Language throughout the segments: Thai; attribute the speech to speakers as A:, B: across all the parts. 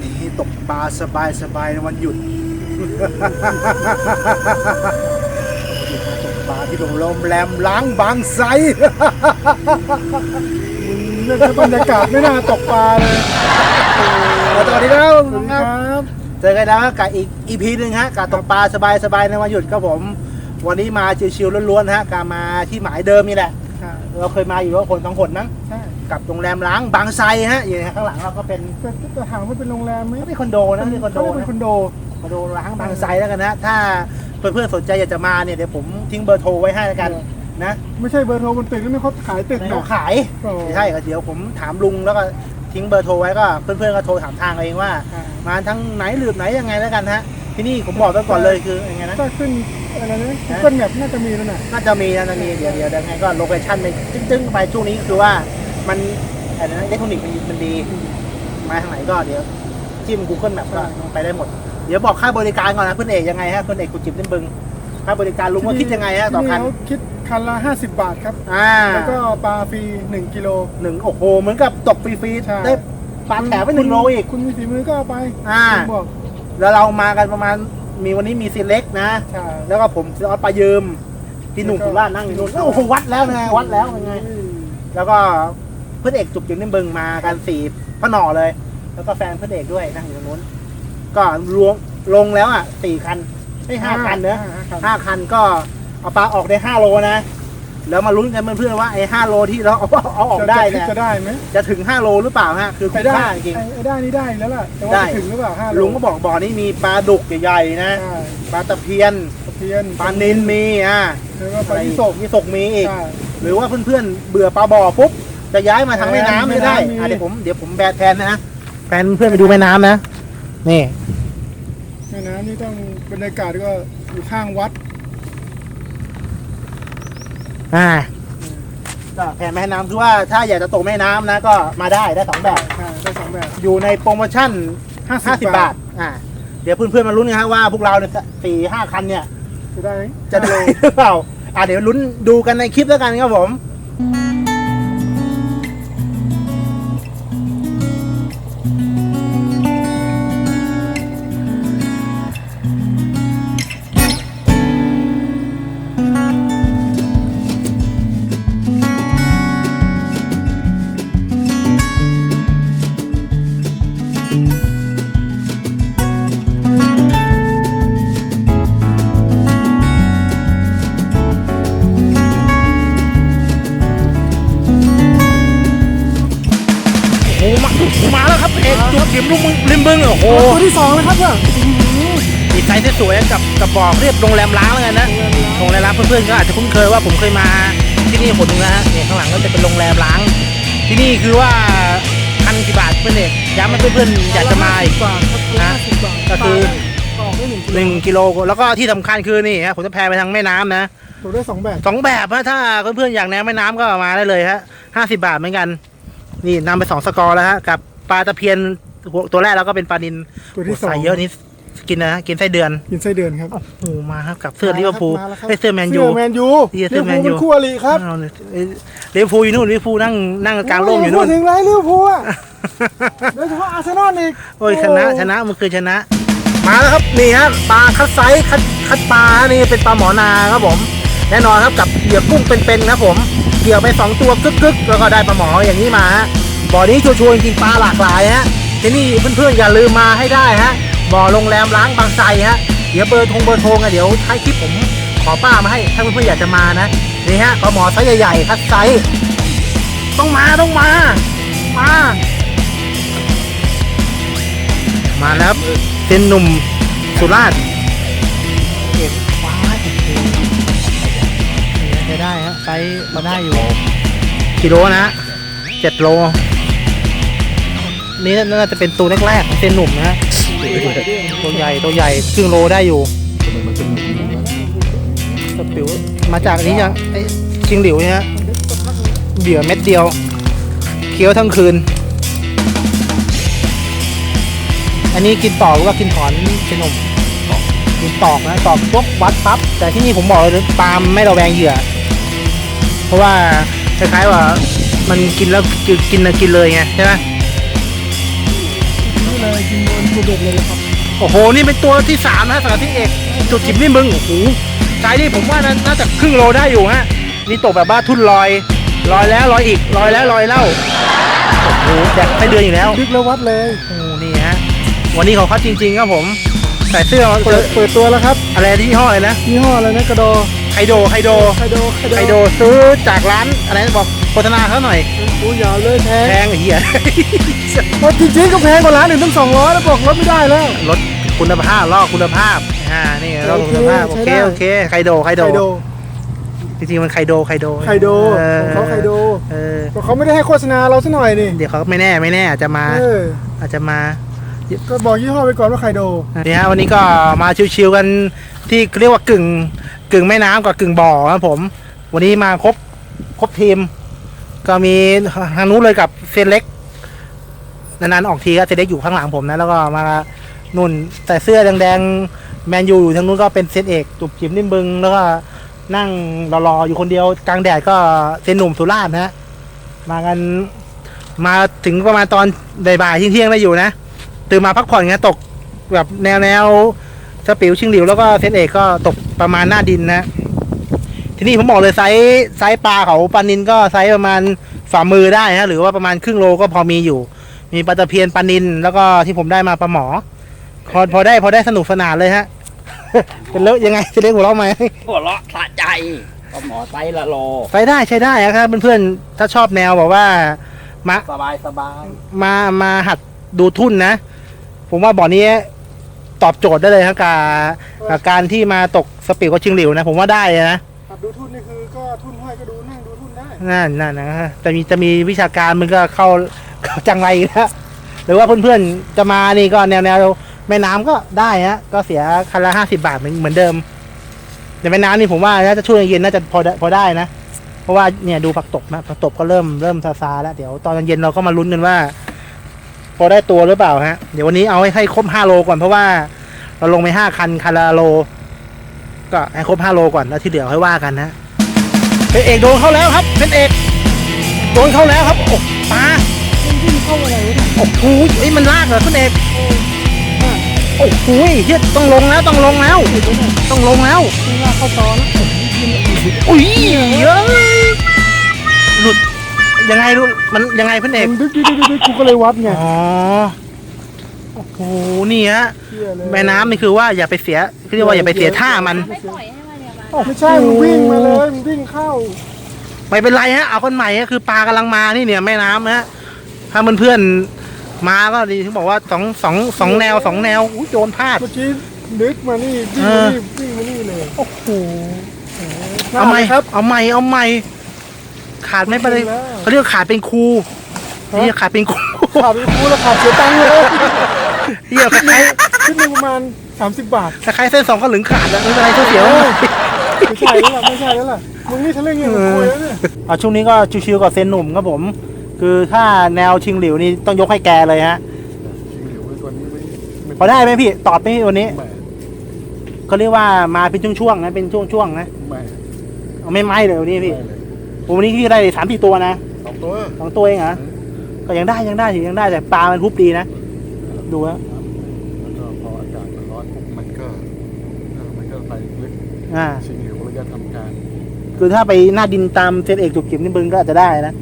A: นี่ตกปลาสบายสบายๆในวันหยุดตกปลาที่โรงแรมล้างบางไซ
B: เรื่องบรรยากาศไม่น่าตกปลาเลย
A: สวัสดีครับ
B: สวัสดีครับ
A: เจอกันนะกับอีกอีพีหนึ่งฮะกับตกปลาสบายๆในวันหยุดครับผม วันนี้มาชิวๆล้วนๆฮะการมาที่หมายเดิมนี่แหละ
B: ใช่
A: เราเคยมาอยู่ว่าคนสองคนมั้ง
B: ใช่
A: กับโรงแรมล้างบางไทรฮะอยู่ข้างหลังเราก็เป็น
B: แต่แต่ถามว่าเป็นโรงแรมไหม
A: ไม่เป็นคอนโดนะไม่เป็นคอนโด
B: เขาเป็
A: น
B: คอนโด
A: คอนโดล้างบางไทรแล้วกันนะ ถ้าเพื่อนๆสนใจอยากจะมาเนี่ยเดี๋ยวผมทิ้งเบอร์โทรไว้ให้แล้วกันนะ
B: ไม่ใช่เบอร์โทรบนตึกนั่นเขาขายตึก
A: ใน
B: นะ
A: เขาขายใช่ครับเดี๋ยวผมถามลุงแล้วก็ทิ้งเบอร์โทรไว้ก็เพื่อนๆก็โทรถามทางเองว่า มาทั้งไหนหลืบไหนยังไงแล้วกันฮะที่นี่ผมบอกไว้ก่อนเลยคือยังไงนะ
B: ถ้าขึ้นอะไรนะ Google Map น่าจะมีแล้วน่ะ
A: น่าจะมีนะน่าจะมีเดี๋ยวเดี๋ยวยังไงก็โลเคชั่นไปจึ้งๆไปช่วงนี้คือว่า มันอะไรนะอิเล็กทรอนิกส์มันมันดีมาทางไหนก็เดี๋ยวจิ้ม Google Map ก็ไปได้หมด เดี๋ยวบอกค่าบริการก่อนนะเพื่อนเอกยังไงฮะเพื่อนเอกกุจิบเล่นบึงค่าบริการลุงว่าคิดยังไงฮะต่อคัน
B: ที่เขาคิดคันละ 50 บาทครับ
A: อ่า
B: แล้วก็ปลาฟรี 1 กิโล
A: หนึ่งโอ้โหเหมือนกับตกฟรี
B: ใช่
A: ๆได้ปลาแถมไปหนึ่งโลอีก
B: คุณมีฝีมือก็เอาไป
A: อ่า
B: ผมบอก
A: แล้วเรามากันประมาณมีวันนี้มีซีเล็กนะ
B: ใช่
A: แล้วก็ผมซื้อออสปลายืมพี่หนุ่มสุราษฎร์นั่งอยู่นู่นโอ้โหวัดแล้วนะวัดแล้วเป็นไง แล้วก็ เพื่อนเอกจุกจิ๋มเล่นบึงมากันสี่พ่อหน่อเลย แล้วก็แฟนเพื่อนเอกด้วยนั่งอยู่ตรงนู้น ก็รวมลงแล้วอะสี่คันไม่ห้าคันเนอะ
B: ห้าคัน
A: ห้าคันก็เอาปลาออกได้ห้าโลนะแล้วมาลุ้นกันเพื่อนๆว่าไอ้ห้าโลที่เราเอาเอาออกได้เนี่ย
B: จะได้ไหม
A: จะถึงห้าโลหรือเปล่าฮะคือ
B: ไป
A: คุ้ม
B: ได้
A: ค่าจริง
B: ไอ้ไอ้ได้นี่ได้แล้วล่ะแต่ว่า
A: ได้
B: จะถึงหรือเปล่าห้าโลุ
A: งก็บอกบ่อนี้มีปลาดุกใหญ่ๆนะ
B: ใช่
A: ปลาตะเพียน
B: ตะเพียน
A: ปลานินมีอะ
B: แล้วก็ปลายี่สก
A: ยี่สกมีอีก
B: ใช่
A: หรือว่าเพื่อนๆเบื่อปลาบ่อปุ๊บ จะย้ายมาทางแม่น้ำ
B: แม่
A: ไม่
B: น้ำ
A: ได้
B: มี
A: อะเดี๋ยวผมเดี๋ยวผมแบดแทนนะแฟนเพื่อนไปดูแม่น้ำนะ นี่
B: แม่น้ำนี่ต้องบรรยากาศก็อยู่ข้างวัด
A: อ่าก็แผนแม่น้ำคือว่าถ้าอยากจะตกแม่น้ำนะก็มาได้ได้สองแบบ
B: ใช่ได้สองแบบ
A: อยู่ในโปรโมชั่น
B: 50
A: 50 บาท อ่า เดี๋ยวเพื่อนๆมาลุ้นกันฮะว่าพวกเราเนี่ยสี่ห้าคันเนี่ย
B: จะได้ไหม
A: จะได้หรือเปล่า อ่าเดี๋ยวลุ้นดูกันในคลิปแล้วกันครับผมโมามาแล้วครับเอกจุกจิ๋มลุงมึงริมบึงโอ้โห
B: ตัวที่สองเลยครับเนี่ย
A: ดีไซน์สวยๆกับกับบอกเรียบโรงแรมล้างแล้วกันนะโรงแรมล้างเพื่อนๆก็อาจจะคุ้นเคยว่าผมเคยมาที่นี่คนหนึงนะฮะเนี่ยข้างหลังก็จะเป็นโรงแรมล้าง ที่นี่คือว่าพันกี่บาทเพื่อนเอกย้ำให้เพื่อนๆอยากจะมาอีก
B: บาทครับ
A: นะ
B: ห้าสิบบาท
A: ก็คือ
B: ออกได้หนึ่ง
A: หนึ่งกิโลแล้วก็ที่สำคัญคือนี่ฮะผมจะแพไปทางแม่น้ำนะ
B: ตัวได้สองแบบ
A: สองแบบฮะถ้าเพื่อนๆอยากแนวแม่น้ำก็มาได้เลยฮะห้าสิบาทเหมือนกัน นี่นำไปสองสกอร์แล้วฮะกับปลาตะเพียนตัวแรกแล้วก็เป็นปลานิน
B: ตัวที่สอง
A: ใส่เยอะนี่กินนะฮะกินไส้เดือน
B: กินไส้เดือนครับ
A: โอ้โหมาครับกับเสื้อลิเวอร์พูล
B: มาแล้วครับ
A: เอ้ยเสื้อแมนยู
B: เสื้อแมนยู
A: เสื้อเสื้อแมนยู
B: ลิเวอร์พูลเป็นคู่อริครับ
A: เอาเลยเอ้ยลิเวอร์พูลอยู่นู่นลิเวอร์พูลนั่งนั่งกลางร่มอยู่นู่น
B: พูดถึงไรลิเวอร์พูลอะโดยเฉพาะอาร์เซนอลอีก
A: โอ้ยชนะชนะเมื่อคืนชนะ มาแล้วครับนี่ฮะปลาคัดไซส์คัดคัดปลานี่เป็นปลาหมอนาครับผม แน่นอนครับกับเหยื่อกุ้งเป็นๆครับผม เหยื่อไปสองตัวกึกๆแล้วก็ได้ปลาหมออย่างนี้มาฮะบ่อนี้ชัวร์จริงปลาหลากหลายฮะที่นี่เพื่อนๆอย่าลืมมาให้ได้ฮะบ่อโรงแรมล้างบางไทรฮะเดี๋ยวเบอร์ทงเบอร์โทรไงเดี๋ยวท้ายคลิปผมขอป้ามาให้ถ้าเพื่อนๆอยากจะมานะนี่ฮะปลาหมอไซส์ใหญ่ๆคัดไซส์ต้องมาต้องมามา มาแล้วเป็นหนุ่มสุราษฎร์ จะได้ฮะไซส์มาได้อยู่กิโลนะฮะเจ็ดโล นี่น่าจะเป็นตัวแรกๆของเซนหนุ่มนะฮะตัวใหญ่ตัวใหญ่ครึ่งโลได้อยู่สปิวมาจากอันนี้ยังไอ้ชิงหลิวเนี่ยฮะเบี่ยเม็ดเดียว เคี้ยวทั้งคืน อันนี้กินต่อหรือว่ากินถอนเป็นนมกินตอกนะตอกปุ๊บวัดปั๊บแต่ที่นี่ผมบอกเลยปาล์มไม่ระแวงเหยื่อ เพราะว่าคล้ายๆว่ามันกินแล้วกินกินแล้วกินเลยไงใช่ไหม
B: นี่เลยกินบนภูเก็ตเลยนะครับ
A: โอ้โห นี่เป็นตัวที่สามนะสำหรับที่เอกจุดจิบนี่มึงโอ้โหใจนี่ผมว่าน่าน่าจะครึ่งโลได้อยู่ฮะนี่ตกแบบว่าทุ่นลอยลอยแล้วลอยอีกลอยแล้วลอยเล่าโอ้โหแจกไส้เดือนอยู่แล้ว
B: ดึกแล้ววัดเลย
A: โอ้โหนี่ฮะวันนี้เขาคัดจริงๆครับผมใส่เสื้อ
B: เปิดเปิดตัวแล้วครับ
A: อะไรที่ยี่ห้ออะไรนะ
B: ยี่ห้ออะไรนะกระโด
A: ไคโดไคโด
B: ไคโด
A: ไคโดซื้อจากร้านอะไรนะบอกโฆษณาเขาหน่อย
B: กูยาวเลยแพ
A: แพ
B: ง
A: งไอ้เหี้ย
B: เพราะจริงๆก็แพงกว่าร้านอื่นตั้งสองร้อยแล้วบอกลดไม่ได้แล้ว
A: รถคุณภาพลอกคุณภาพอ่านี่รถคุณภาพโอ
B: ใช้
A: เค
B: ได้
A: โอเคไคโดไคโด
B: ไคโด
A: จริงๆมันไคโดไคโด
B: ไคโด
A: เข
B: องเขาไคโด
A: เออ
B: บอกเขาไม่ได้ให้โฆษณาเราซะหน่อยนี่
A: เดี๋ยวเขาไม่แน่ไม่แน่อาจจะมา
B: เออ
A: อาจจะมา
B: ก็บอกยี่ห้อไปก่อนว่าไคโด
A: นี่ฮะวันนี้ก็มาชิวๆกันที่เรียกว่ากึ่ง กึ่งแม่น้ำกับกึ่งบ่อครับผม วันนี้มาครบครบทีม ก็มีทางนู้นเลยกับเซนเล็กนานๆออกทีก็เซนเล็กอยู่ข้างหลังผมนะ แล้วก็มานุ่นใส่เสื้อแดงๆแมนยูอยู่ทางนู้นก็เป็นเซนเอกจุบจิมนิ่มบึง แล้วก็นั่งรอๆอยู่คนเดียวกลางแดดก็เซนหนุ่มสุราษฎร์นะฮะมากันมาถึงประมาณตอนบ่ายๆเที่ยงๆได้อยู่นะตื่นมาพักผ่อนไงตกแบบแนวแนว สปิวชิงหลิวแล้วก็เซนเอกก็ตกประมาณหน้าดินนะที่นี่ผมบอกเลยไซส์ไซส์ปลาเขาปลานินก็ไซส์ประมาณฝ่ามือได้ฮะหรือว่าประมาณครึ่งโลก็พอมีอยู่ มีปลาตะเพียนปลานินแล้วก็ที่ผมได้มาปลาหมอพอพอได้พอได้สนุกสนานเลยฮะเป็นแล้วยังไงจะเล่นหัวเราะไหม
C: หัวเราะสะใจก็หมอไซส์ละโล
A: ไปได้ใช้ได้ครับเพื่อนๆถ้าชอบแนวบอกว่ามา
C: สบายสบาย
A: มามาหัดดูทุ่นนะ ผมว่าบ่อนี้ ตอบโจทย์ได้เลยครับกับกับการที่มาตกสปีดกับชิงหลิวนะ ผมว่าได้นะ
B: ขับดูทุนนี่คือก็ทุนห้อยก็ดูนั่งดูทุนได้
A: นั่นนั่นนะฮะจะมีจะมีวิชาการมันก็เข้าเข้าจังไรแล้วหรือว่าเพื่อนๆจะมานี่ก็แนวแนวแม่น้ำก็ได้ฮะก็เสียคันละห้าสิบาทเหมือนเหมือนเดิมแต่แม่น้ำนี่ผมว่าน่าจะช่วงเย็นน่าจะพอได้พอได้นะ เพราะว่าเนี่ยดูผักตบนะผักตบก็เริ่มเริ่มซาซาๆแล้วเดี๋ยวตอนเย็นเราก็มาลุ้นกันว่า พอได้ตัวหรือเปล่าฮะ เดี๋ยววันนี้เอาให้ให้ครบห้าโลก่อนเพราะว่า เราลงไปห้าคันคันละโล ก็ให้ครบห้าโลก่อนแล้วที่เหลือค่อยว่ากันนะเป็นเอกโดนเข้าแล้วครับ เป็นเอกโดนเข้าแล้วครับโอ้ปลา
B: มันวิ่งเข้าอะไรวะเนี่ย
A: โอ้โหเอ้ยมันลากเหรอคุณเอกโอ้โหเฮียต้องลงแล้วต้องลงแล้ว ต้องลงแล้ว
B: มันลากเข้าตอนนะ
A: อุ้ยเอ้ยหลุด ยังไงรู้มันยังไงคุณเอก
B: มันดึกดึกดึกดึกกูก็เลยวัดไง
A: อ๋อโอ้โหนี่ฮะ
B: เหี้ยเลย
A: แม่น้ำนี่คือว่าอย่าไปเสียคือเรียกว่าอย่าไปเสียท่ามัน
D: ไม่ปล่อยให้มันเนี่ยมา
B: ไม่ใช่มันวิ่งมาเลยมันวิ่งเข้า
A: ไม่เป็นไรฮะเอาคนใหม่ฮะคือปลากำลังมานี่เนี่ยแม่น้ำนะฮะถ้าเพื่อนๆมาก็ดีที่บอกว่าสองสองสองแนวสองแนวอุ้ยโจรพลาด
B: เมื่อกี้นึกมานี่วิ่งมานี่วิ่งมานี่เลย
A: โอ้โห
B: พลา
A: เอา
B: ด
A: ใหม่
B: ลย
A: ครับ เอาใหม่เอาใหม่ ขาดไม่เป็นไร
B: แล้ว
A: เขาเรียกว่าขาดเป็นครูนี่ขาดเป็นครู
B: ขาดไปคูแล้วขาดเสียตังค์เลย
A: เฮียคล้าย
B: ขึ้นหนึ่งประมาณ30บาท
A: ๆคล้ายๆเส้นสองก็หลึงขาดแล้วไม่เป็นไรเสียว
B: ไม่ใช่แล้วล่ะไม่ใช่แล้วล่ะมึงนี่ทะลึ่งอย่างกับคุยแล้วเนี่ย
A: ๆเอาช่วงนี้ก็ชิวๆกับเซนหนุ่มครับผม คือถ้าแนวชิงหลิวนี่ต้องยกให้แกเลยฮะพอได้ไหมพี่ตอบไหมพี่วันนี้เขาเรียกว่ามาเป็นช่วงๆนะเป็นช่วงๆนะ
B: ไม่
A: เอาไม่ไหมเลยวันนี้พี่ วันนี้พี่ได้สามสี่ตัวนะ
B: สองตัว
A: สองตัวเองเหรอก็ยังได้ยังได้ถือยังได้แต่ปลามันทุบดีนะดูแล้ว
E: แล้วก็พออากาศมันร้อนปุ๊บมันก็เออมันก็ไปลึก
A: อ่า
E: ชิงเหลวระยะทำการ
A: คือถ้าไปหน้าดินตามเซตเอกจุกจิบนี่บึงก็อาจจะได้นะ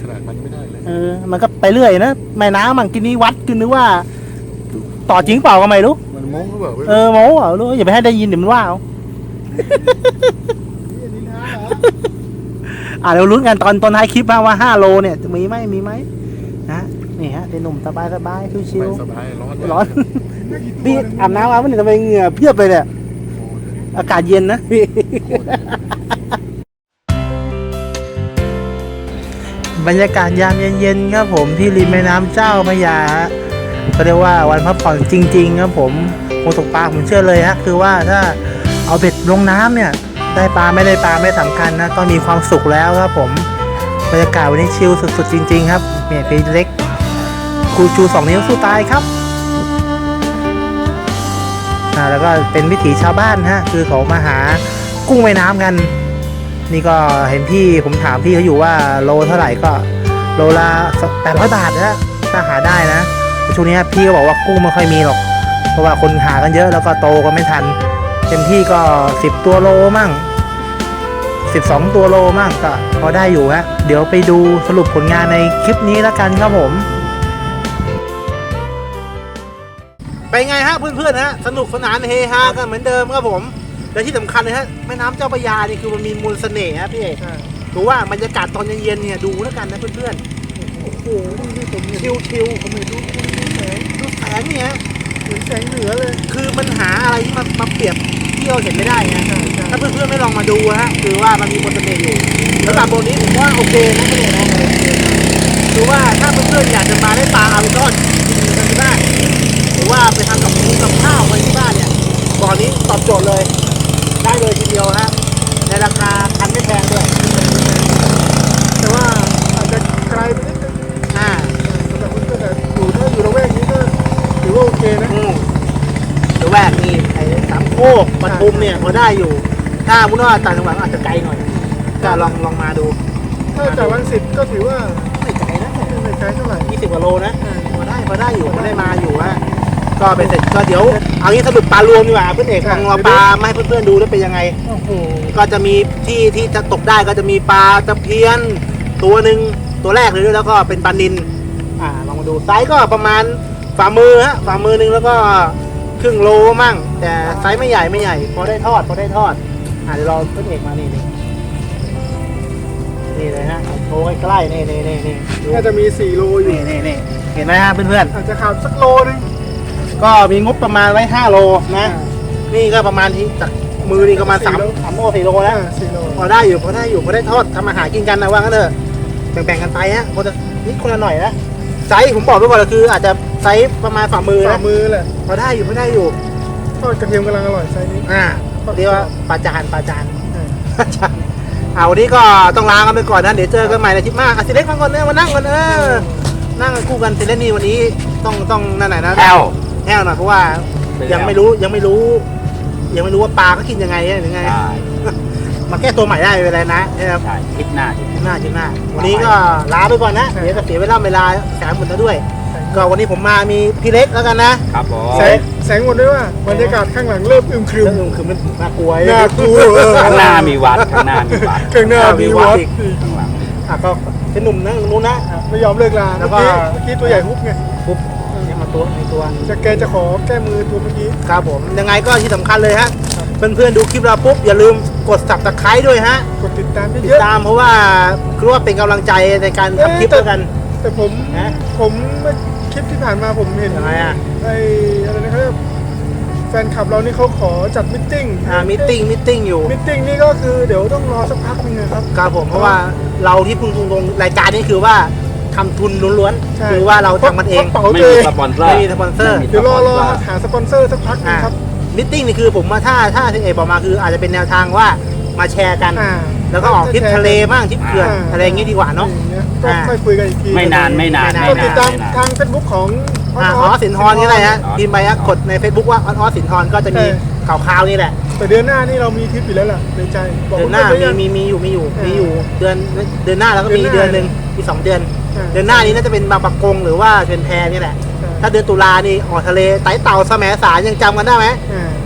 E: ขนาดมันยังไม่ได้เลย
A: เออมันก็ไปเรื่อยนะแม่น้ำมันกินนี้วัดกินนึกว่า ต่อจริงเปล่าก็ไม่รู้
E: มันม้งหรือเปล่าเว้ย
A: เออโม้เหรอรู้อย่าไปให้ได้ยินเดี๋ยวมันว่าเอา อ่าเดี๋ยวลุ้นกันตอนตอนท้ายคลิปนะว่าห้าโลเนี่ยจะมีไหมมีไหมนะนี่ฮะเป็นหนุ่มสบายสบายๆชิว
E: ไม่
A: ๆ
E: สบายร้อน
A: ร้อนพี่อาบน้ำมาวันนี้ทำไมเหงื่อเพียบเลยเนี่ยอากาศเย็นนะพี่บรรยากาศยามเย็นๆครับผมที่ริมแม่น้ำเจ้าพระยาฮะก็เรียกว่าวันพักผ่อนจริง ๆ ครับผมคงตกปลาผมเชื่อเลยฮะคือว่าถ้าเอาเบ็ดลงน้ำเนี่ย ได้ปลาไม่ได้ปลาไม่สำคัญนะก็มีความสุขแล้วครับผมบรรยากาศวันนี้ชิลสุดๆจริง ๆ ครับเมียพีเล็กครูชูสองนิ้วสู้ตายครับแล้วก็เป็นวิถีชาวบ้านฮะคือเขามาหากุ้งแม่น้ำกัน นี่ก็เห็นพี่ผมถามพี่เขาอยู่ว่าโลเท่าไหร่ก็โลละแปดร้อยบาทนะถ้าหาได้นะช่วงนี้พี่ก็บอกว่ากุ้งไม่ค่อยมีหรอก เพราะว่าคนหากันเยอะแล้วก็โตกันไม่ทัน เต็มที่ก็สิบตัวโลมั่งสิบสองตัวโลมั่งก็พอได้อยู่ฮะ เดี๋ยวไปดูสรุปผลงานในคลิปนี้แล้วกันครับผมไปไงฮะเพื่อนๆฮะสนุกสนานเฮฮากันเหมือนเดิมครับผมและที่สำคัญเลยฮะแม่น้ำเจ้าพระยานี่คือมันมีมนต์เสน่ห์ฮะพี่เอก
B: ใช่
A: ดูว่าบรรยากาศตอนเย็นๆเนี่ยดูแล้วกันนะเพื่อน
B: โอ้โหนี่ผมเห็น
A: ๆชิล
B: ผมเห็นดูแสง
A: ๆดูแสงเนี่ยฮะ
B: เหมือน แสงเหนือเลย
A: คือมันหาอะไรที่มันมาเปรียบเที่ยวเห็นไม่ได้ไง
B: ใช่ใช่
A: ถ้าเพื่อนๆไม่ลองมาดูฮะคือว่ามันมีมนต์เสน่ห์อยู่แล้วแบบโบนี้ผมว่าโอเคนะพี่เอกนะคือว่าถ้าเพื่อนๆอยากจะมาได้ปลาอารุณทอดกินกันที่บ้านหรือว่าไปทำกับหมูกับข้าวไว้ที่บ้านเนี่ยบ่อนี้ตอบโจทย์เลย ได้เลยทีเดียวฮะในราคาพันไม่แพงด้วย
B: แต่ว่าอาจจะไกลไปนิดนึง
A: อ่า
B: สำหรับเพื่อนๆแต่อยู่ถ้าอยู่ระแวกนี้ก็ ถือว่าโอเคนะ
A: อืมเดี๋ยวแวกนี่ไอ้สามโคกปทุมเนี่ยพอได้อยู่ ถ้ามุนว่าต่างจังหวัดอาจจะไกลหน่อย ก็ลองลองมาดู
B: ถ้าจากวันสิบก็ถือว่า
A: ไม่ไกลนะ
B: ไม่ไกลเท่าไหร่
A: ยี่สิบกว่าโลนะพอได้พอได้อยู่พอได้มาอยู่ฮะก็เป็นเสร็จก็เดี๋ยวเอางี้สรุปปลารวมดีกว่าเพื่อนเอกลองเอาปลามาให้เพื่อนๆดูแล้วเป็นยังไง
B: โอ้โห
A: ก็จะมีที่ที่จะตกได้ก็จะมีปลาตะเพียนตัวหนึ่งตัวแรกเลยด้วยแล้วก็เป็นปลานินอ่าลองมาดูไซส์ก็ประมาณ ฝ่ามือฮะฝ่ามือหนึ่งแล้วก็ครึ่งโลมั่ง แต่ไซส์ไม่ใหญ่ไม่ใหญ่ พอได้ทอดพอได้ทอดอ่าเดี๋ยวรอเพื่อนเอกมานี่นี่นี่เลยฮะโชว์ใกล้ๆนี่นี่นี่นี่ดู
B: น่าจะมีสี่โลอยู่
A: นี่นี่นี่เห็นไหมฮะเพื่อน
B: อาจจะขาดสักโลนึง
A: ๆก็มีงบประมาณไว้5โลนะ นี่ก็ประมาณที่จากมือนี่ก็ประมาณสามสามโลสี่โลแล้ว
B: อ่าสี่โล
A: พอได้อยู่พอได้อยู่พอได้ทอดทำอาหารกินกันนะว่างั้นเถอะแบ่งๆกันไปฮะคนละนิดคนละหน่อยนะไซส์ผมบอกไว้ก่อนเลยคืออาจจะ ไซส์ประมาณฝ่ามือ
B: ฝ่า
A: นะ
B: มือแหละ
A: พอได้อยู่พอได้อยู่
B: ทอดกระเทียมกำลังอร่อยไซส์นี้
A: อ่าเรียกว่าปลาจานปลาจาน
B: อ่า
A: ปลาจานเอาวันนี้ก็ต้องลากันไปก่อนนะเดี๋ยวเจอกันใหม่ในทริปหน้าอะสิเล็กมาก่อนเนอะมานั่งก่อนเออนั่งกันคู่กันสิเล็กนี่วันนี้ต้องต้องนั่นไหนนะ
C: แอล
A: แห้วหน่อยเพราะว่ายังไม่รู้ยังไม่รู้ ยังไม่รู้ว่าปลาก็กินยังไงเนี่ยหรือไง
C: ใช่
A: มาแก้ตัวใหม่ได้ไม่เป็นไรนะนะครับ
C: ใช่คิดหน้าคิด
A: ชิ้นหน้าชิ้นหน้าวันนี้ก็ลาไปก่อนนะเดี๋ยวจะเสียเวลาเวลาแสงหมดแล้วด้วย ก็วันนี้ผมมามีพี่เล็กแล้วกันนะ ครับ
C: ผม
B: แสงแสงหมดด้วยว่าบรรยากาศข้างหลังเริ่มอึมครึม
A: เรื่องคือมันน่ากลัว
B: น่ากลัวเออ
C: ข้างหน้ามีวัดข้างหน้ามีวัด
B: ข้างหน้ามีวัด
A: อีก
C: ข้างหลัง
A: อะก็เป็นหนุ่มนั่งนู้นนะอะ
B: ไม่ยอมเลิกลา
A: แล้
B: เมื่
A: ว
B: อ
A: ก็
B: กี้เมื่อกี้ตัวใหญ่ฮุบไง
A: ปุ๊บเนี่ยมาตัวในตัว
B: จะแกจะขอแก้มือตัวเมื่อกี้
A: ครับผมยังไงก็ที่สำคัญเลยฮะเพื่อนๆดูคลิปเราปุ๊บอย่าลืมกด subscribe ด้วยฮะ
B: กดติดตาม
A: ติด
B: เยอะ
A: ตามเพราะว่าคือว่าเป็นกำลังใจในการทำคลิปด้วยกัน
B: ๆแต่ผม
A: นะ
B: ผมเมื่อค ลิปที่ผ่านมาผมเห็น
A: ยังไงอะ
B: ไอ้อะไรนะครับแฟนคลับเรานี่เขาขอจัดมิทติ้ง
A: อ่ามิทติ้งมิทติ้งอยู่
B: มิทติ้งนี่ก็คือเดี๋ยวต้องรอสักพักนึงนะครับ
A: ครับผมเพราะว่าเราที่พุ่งตรงๆรายการนี้คือว่าทำทุนล้วน
B: ใช่
A: ๆคือว่าเราทำมันเอง
B: เป๋า
C: ไม่
B: ตัว
C: มี
B: เอง
C: สปอนเซอร์
A: ไม่มีสปอนเซอร์
C: ไม่มี
B: เดี๋ยวรอรอ
C: สปนเซ
B: หาสปอนเซอร์สักพักนึงครับ
A: มิทติ้งนี่คือผมว่าถ้าถ้าที่เอกบอกมาคืออาจจะเป็นแนวทางว่ามาแชร์กัน
B: อ่า
A: แล้วก็ออกทริปทะเลบ้างทริปเขื่อนอะไรอย่างงี้ดีกว่าเนาะ
B: อย่งงี้ยก็
A: อ่า
B: ค่อยคุยกันอีกที
C: ไม่นานไม่นาน
A: ไม่
B: ก็
A: นาน
B: ติดตาม
C: ไม่นาน
B: ทางเฟซบุ๊กของ
A: อ่าอ๋อสินทรนี่อะไรฮะพิมพ์ไปฮะกดใน Facebook ว่าออสสินทรก็จะมีข่าวคราวนี่แหละ
B: แต่เดือนหน้านี่เรามีทริปอยู่แล้วล่ะในใจบอก
A: เดือนหน้า
B: เพื่
A: มี
B: ๆไว้ยัง
A: มีมีอยู่มีอยู่
B: อ่ามี
A: มีอยู่เดือนเดือนหน้าแล้วก็มี
B: เดื
A: เดื
B: อ
A: อนน
B: ห
A: ห
B: น้า
A: นึ่งมีสองเดือน
B: อ่า
A: เดือนหน้านี้น่าจะเป็นบางปะกงหรือว่าเป็นแพรนี่แหละ ถ้าเดือนตุลานี่ออกทะเลไต่เต่าแสมสารยังจำกันได้ไหม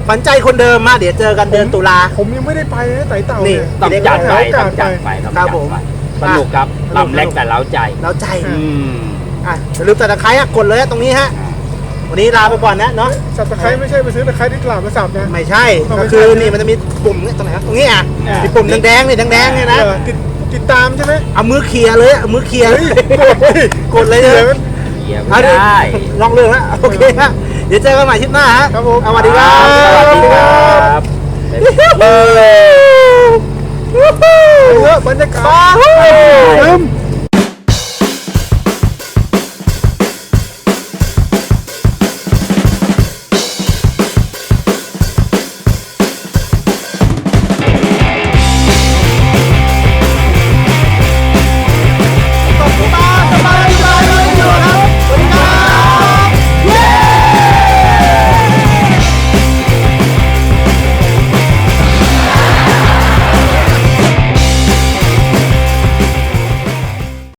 B: อ่า
A: ฝันใจคนเดิมมาเดี๋ยวเจอกันเดือนตุลา
B: ผมยังไม่ได้ไปนะไต่เต่า
A: นี่
B: เนี่ย
C: ต้องจัดไป
B: เดี๋ยว
C: ต้องจัดไปต้อง
A: ครั
C: จั
A: บ
C: ด
A: ผม
C: ไปสนุกครับ
A: สนุก
C: ลำเล็กแต่เล้าใจ
A: แล้วใจ
C: อืม
A: อะอย่าลืมตัดตะไคร้อะกดเลยอะตรงนี้ฮะ วันนี้ลาไปก่อนนะเนาะ
B: สับตะไคร้ไม่ใช่ไปซื้อตะไคร้ที่ตลาดมาสับนะ
A: ไม่ใช่
B: เอาไม่
A: ก็คือ
B: ใช่
A: นี่มันจะมีปุ่มเนี่ยตรงไหนครับตรงนี้อะ
C: อ่า
A: มีปุ่มแดงๆนี่แดงๆเนี่ยนะ
B: เออติดติดตามใช่ไหม
A: เอามือเคลียร์เลยเอามือเคลียร์
B: เฮ้ยกดดิ
A: กดเลย
B: เดี๋
A: เลย
B: วย
C: เกียร์
A: เอา
C: ไม่
A: ดิ
C: ได้
A: ลองเรื่องฮะโอเคฮะ เดี๋ยวเจอกันใหม่ทริปหน้าฮะ
B: ครับผม
A: สวัสดีครับ
C: สวัสดีครับ
B: เออบรรยากาศ
A: ปลา
B: ลืม